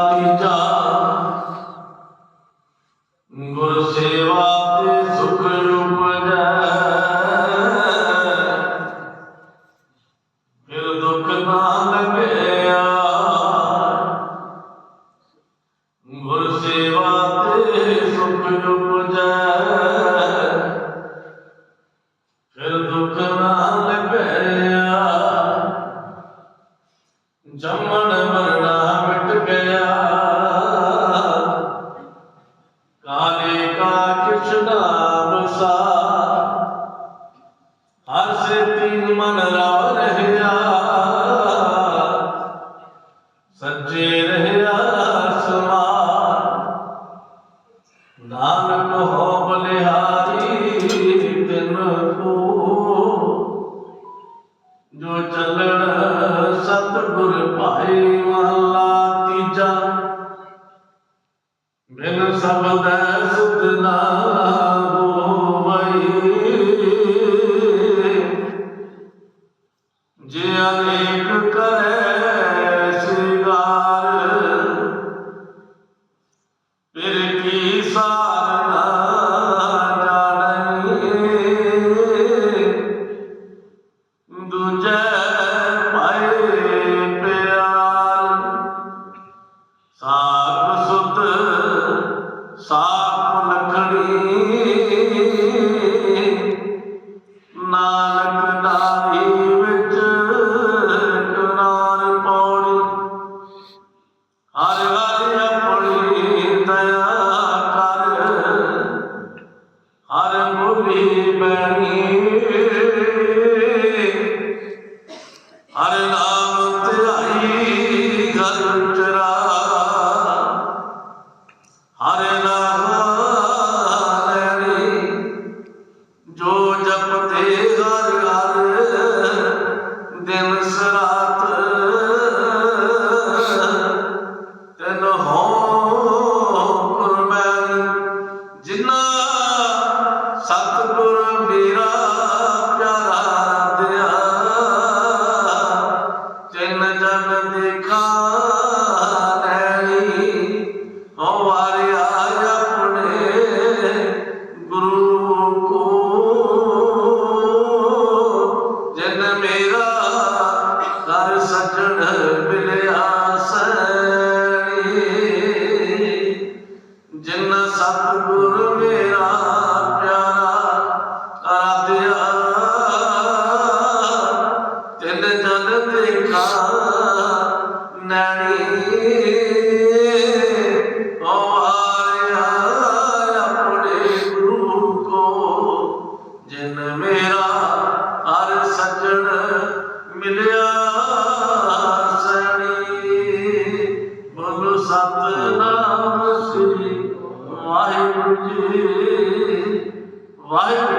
ਤੀਜਾ ਗੁਰ ਸੇਵਾ ਤੇ ਸੁਖ ਉਪਜੈ ਫਿਰ ਦੁੱਖ ਨਾ ਲੱਗਿਆ ਗੁਰ ਸੇਵਾ ਤੇ ਸੁਖ ਉਪਜੈ ਫਿਰ ਦੁਖ ਨਾ ਲੱਗਿਆ ਜੰਮਣ ਮਰ ਹਰ ਸੇ ਮਨ ਰਵ ਰਹਿਆ। ਸੱਚੇ ਰਹਿਆ ਸਮਾਨ ਨਾਨਕ ਹੋ ਬਲਿਹਾਰੀ ਤਿਨ ਕੋ ਜੋ ਚੱਲਣ ਸਤਿਗੁਰ ਭਾਈ ਮਹਲਾ ਤੀਜਾ। ਬਿਨ ਸ਼ਬਦ ਅਨੇਕ ਕਰੇ ਸਿਗਾਰ। ਫਿਰ ਕੀ ਸਾਰ ਨਾ ਜਾਣਈ ਦੂਜੇ ਪਾਏ ਪਿਆਰ। ਸਾਖ ਦਿਨ ਸਰਾਤ ਤਨ ਹੋ ਜਿਨ ਸਤਿਗੁਰ ਮੇਰਾ ਪਿਆਰਾ ਕੋ ਮੇਰਾ ਹਰ ਸੱਜਣ ਮਿਲਿਆ ਸਣੀ। ਬੋਲੋ ਸਤਨਾਮ ਸ੍ਰੀ ਵਾਹਿਗੁਰੂ ਜੀ ਵਾਹਿਗੁਰੂ